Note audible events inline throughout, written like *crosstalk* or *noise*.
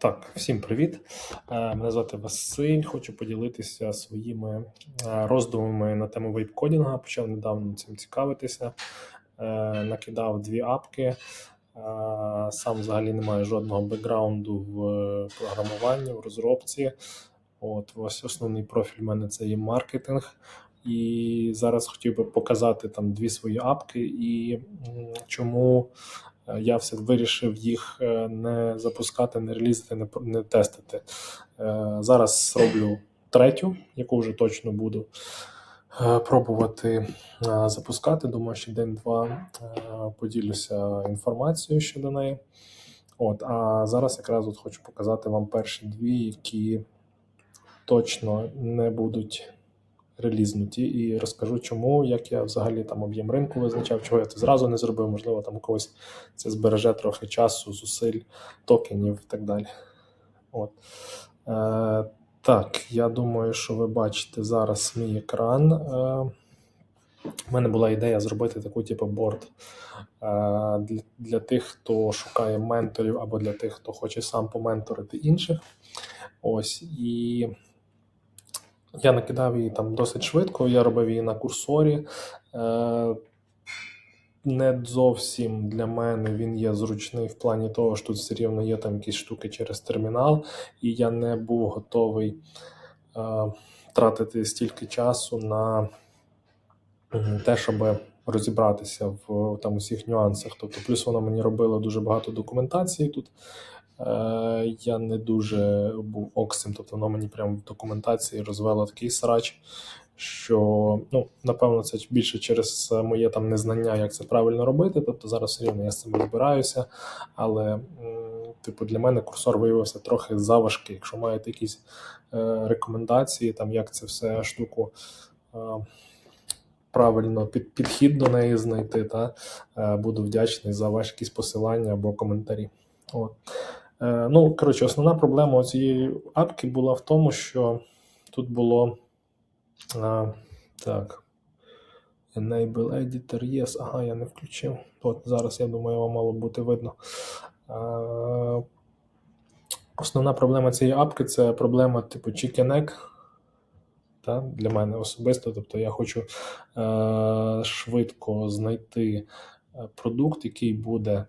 Так, всім привіт. Е, Мене звати Василь. Хочу поділитися своїми е, роздумами на тему вейп-кодінга. Почав недавно цим цікавитися. Е, Накидав дві апки. Сам взагалі не маю жодного бекграунду в програмуванні, в розробці. От ось основний профіль в мене це є маркетинг. І зараз хотів би показати там дві свої апки і чому я все вирішив їх е, не запускати, не релізити, не, не тестити. Е, Зараз роблю третю, яку вже точно буду е, пробувати е, запускати. Думаю, що день-два е, поділюся інформацією щодо неї. От, а зараз якраз от хочу показати вам перші дві, які точно не будуть релізнуті, і розкажу, чому, як я взагалі там об'єм ринку визначав, чого я це зразу не зробив. Можливо, там у когось це збереже трохи часу, зусиль, токенів і так далі. От. Е, так, я думаю, що ви бачите зараз мій екран. Е, у мене була ідея зробити таку, типу, борд е, для, для тих, хто шукає менторів, або для тих, хто хоче сам поменторити інших. Ось і я накидав її там досить швидко. Я робив її на курсорі. Е, не зовсім для мене він є зручний в плані того, що тут все рівно є там якісь штуки через термінал, і я не був готовий е, тратити стільки часу на те, щоб розібратися в там усіх нюансах. Тобто, плюс воно мені робило дуже багато документації тут. Е, я не дуже був оксим, тобто воно мені прямо в документації розвело такий срач, що ну, напевно, це більше через моє там незнання, як це правильно робити. Тобто зараз все рівно я з цим розбираюся. Але, типу, для мене курсор виявився трохи заважкий. Якщо маєте якісь е, рекомендації, там як це все штуку. Е, правильно під, підхід до неї знайти, та е, буду вдячний за ваші якісь посилання або коментарі. От. Е, ну, коротше, основна проблема цієї апки була в тому, що тут було е, так. Enable Editor, yes, ага, я не включив. От зараз, я думаю, вам мало бути видно. Е, основна проблема цієї апки це проблема типу Chicken Egg, та, для мене особисто. Тобто я хочу е, швидко знайти продукт, який буде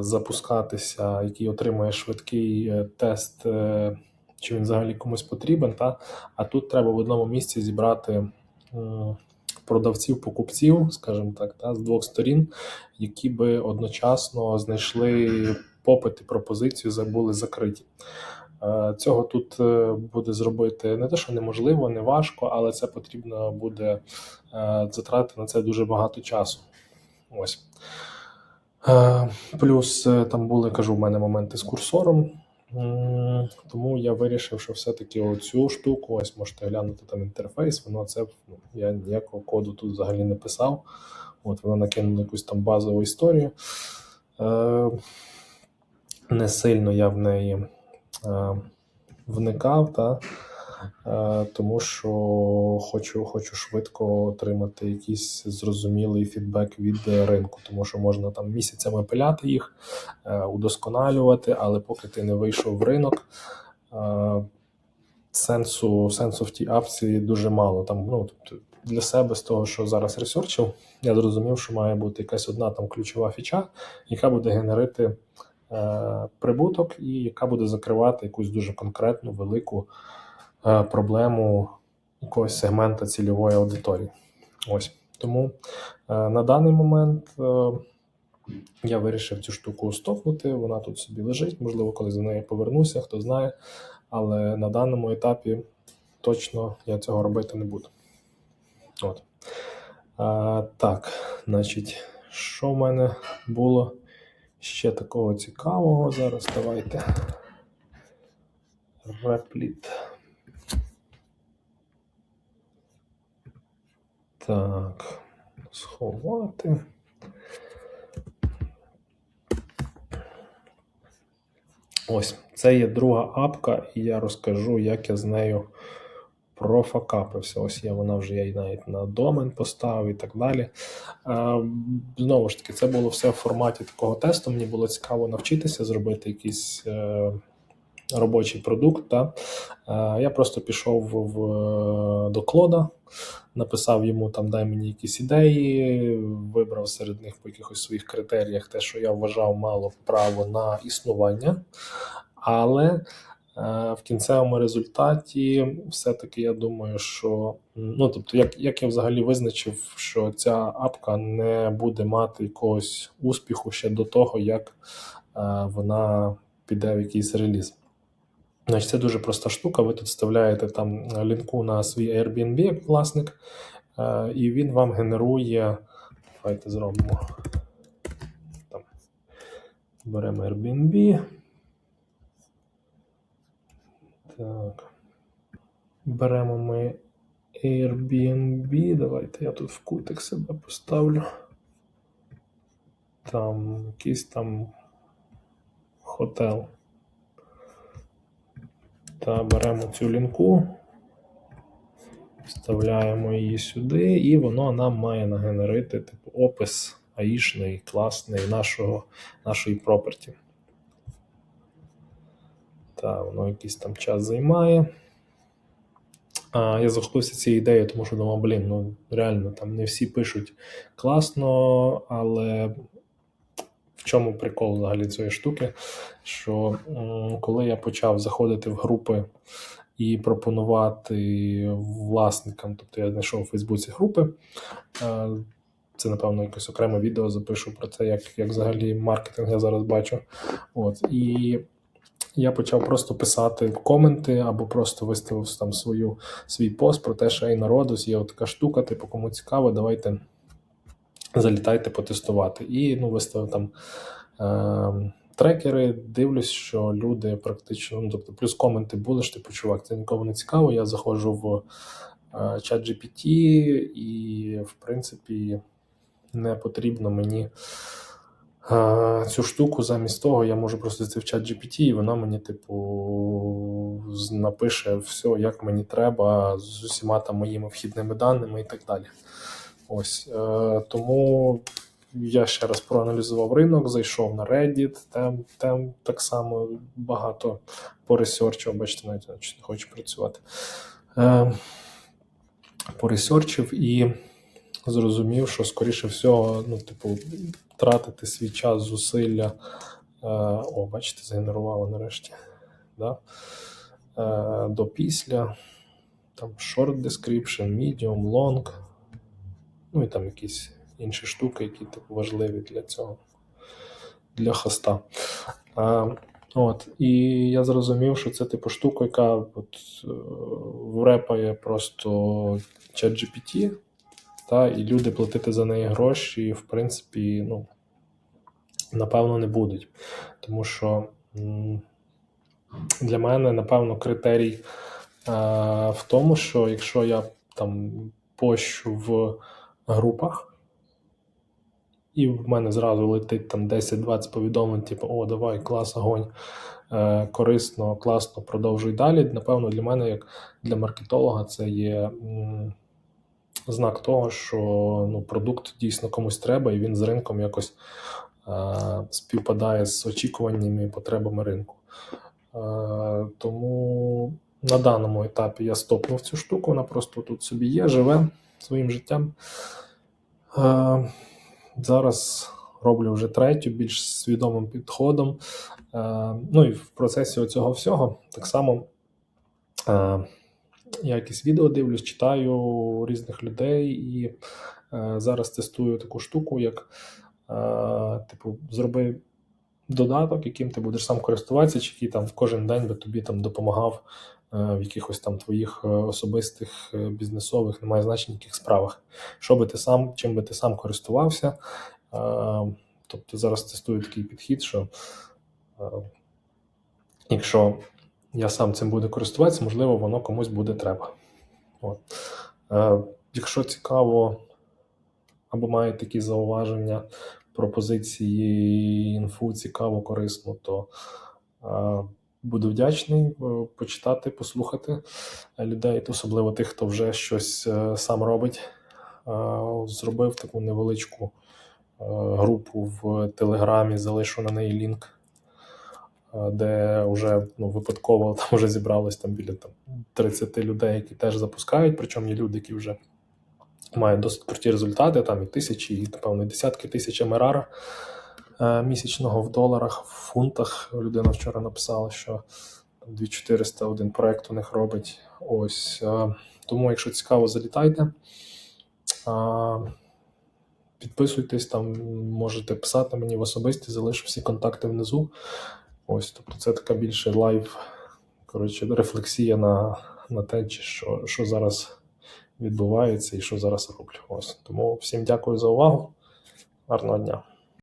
запускатися, який отримує швидкий е, тест, е, чи він взагалі комусь потрібен. Та? А тут треба в одному місці зібрати. Продавців, покупців, скажімо так, та, з двох сторін, які би одночасно знайшли попит і пропозицію, за- були закриті. Е, Цього тут е, буде зробити не те, що неможливо, не важко, але це потрібно буде е, затратити на це дуже багато часу. Ось. Е, Плюс е, там були, кажу, в мене моменти з курсором. Тому я вирішив, що все-таки оцю штуку, ось можете глянути там інтерфейс, воно це ну, я ніякого коду тут взагалі не писав. От воно накинуло якусь там базову історію. Е, Не сильно я в неї вникав, та, тому що хочу, хочу швидко отримати якийсь зрозумілий фідбек від е, ринку, тому що можна там місяцями пиляти їх, е, удосконалювати, але поки ти не вийшов в ринок. е, Сенсу, сенсу в тій апці дуже мало. Там, ну, тобто для себе з того, що зараз ресерчив, я зрозумів, що має бути якась одна там ключова фіча, яка буде генерити е, прибуток і яка буде закривати якусь дуже конкретну велику е, проблему якогось сегмента цільової аудиторії. Ось тому е, на даний момент е, я вирішив цю штуку стопнути. Вона тут собі лежить. Можливо, колись до неї повернуся, хто знає. Але на даному етапі точно я цього робити не буду. От. А, так, значить, що в мене було ще такого цікавого? Зараз давайте. Репліт. Так, сховати. Ось, це є друга апка, і я розкажу, як я з нею профакапився. Ось є вона вже я навіть на домен поставив і так далі. Е, Знову ж таки, це було все в форматі такого тесту. Мені було цікаво навчитися зробити якийсь е, робочий продукт. Та? Е, Я просто пішов в, до Клода, написав йому там, дай мені якісь ідеї, вибрав серед них по якихось своїх критеріях те, що я вважав мало право на існування. Але е, в кінцевому результаті, все-таки я думаю, що ну тобто, як, як я взагалі визначив, що ця апка не буде мати якогось успіху ще до того, як е, вона піде в якийсь реліз. Значить, це дуже проста штука. Ви тут вставляєте там лінку на свій Airbnb як власник, і він вам генерує. Давайте зробимо. Там. Беремо Airbnb. Так. Беремо ми Airbnb. Давайте я тут в кутик себе поставлю. Там якийсь там хотел. Та беремо цю лінку, вставляємо її сюди, і воно нам має нагенерити типу, опис аїшний, класний нашого, нашої проперті. Та, воно якийсь там час займає. А, Я захопився цією ідеєю, тому що думав, блін, ну реально там не всі пишуть класно, але чому прикол взагалі цієї штуки? Що коли я почав заходити в групи і пропонувати власникам, тобто я знайшов у Фейсбуці групи. е, Це, напевно, якесь окреме відео запишу про це, як, як взагалі маркетинг я зараз бачу. От, і я почав просто писати коменти або просто виставив там свою, свій пост про те, що ей, народус, є така штука, типу, кому цікаво, давайте залітайте потестувати. І ну, виставив там е- трекери, дивлюсь, що люди практично, ну, тобто, плюс коменти були, що типу, чувак, це нікому не цікаво. Я заходжу в е, чат GPT, і, в принципі, не потрібно мені. Е, Цю штуку замість того я можу просто в чат GPT, і вона мені, типу, напише все, як мені треба, з усіма там моїми вхідними даними і так далі. Ось е, тому я ще раз проаналізував ринок, зайшов на Reddit, там, там так само багато поресерчив, бачите, навіть не хочу працювати. Е, поресерчив і зрозумів, що скоріше всього, ну, типу, тратити свій час, зусилля. Е, о, бачите, згенерувало нарешті. Да? До після. Там short description, medium, long. Ну і там якісь інші штуки, які типу, важливі для цього, для хоста. А, от, і я зрозумів, що це типу штука, яка от, е, врепає просто ChatGPT, та, і люди платити за неї гроші, в принципі, ну, напевно, не будуть. Тому що для мене, напевно, критерій е, в тому, що якщо я там пощу в групах, і в мене зразу летить там 10-20 повідомлень, типу, о, давай, клас, огонь, е, корисно, класно, продовжуй далі. Напевно, для мене, як для маркетолога, це є м, знак того, що ну, продукт дійсно комусь треба, і він з ринком якось е, співпадає з очікуваннями і потребами ринку. Е, тому на даному етапі я стопнув цю штуку, вона просто тут собі є, живе своїм життям. Е, зараз роблю вже третю, більш свідомим підходом. Е, ну і в процесі цього всього так само е, я якісь відео дивлюсь, читаю різних людей і е, зараз тестую таку штуку, як е, типу, зроби додаток, яким ти будеш сам користуватися, чи який там в кожен день би тобі там допомагав в якихось там твоїх е, особистих е, бізнесових, немає значення яких справах. Що би ти сам, чим би ти сам користувався. Е, Тобто зараз тестую такий підхід, що е, якщо я сам цим буду користуватися, можливо, воно комусь буде треба. От. Е, Якщо цікаво або має такі зауваження, пропозиції, інфу цікаво, корисно, то е, буду вдячний е, почитати, послухати людей, особливо тих, хто вже щось е, сам робить. Е, Зробив таку невеличку е, групу в Телеграмі, залишу на неї лінк, е, де вже ну, випадково *laughs* там вже зібралось там біля там, 30 людей, які теж запускають. Причому є люди, які вже мають досить круті результати, там і тисячі, і напевно, і десятки тисяч МРР е, місячного в доларах, в фунтах. Людина вчора написала, що 2400 один проект у них робить. Ось е, тому, якщо цікаво, залітайте. Підписуйтесь, там можете писати мені в особисті, залишу всі контакти внизу. Ось, тобто це така більше лайв, коротше, рефлексія на, на те, що, що зараз відбувається і що зараз роблю. Ось. Тому всім дякую за увагу. Гарного дня.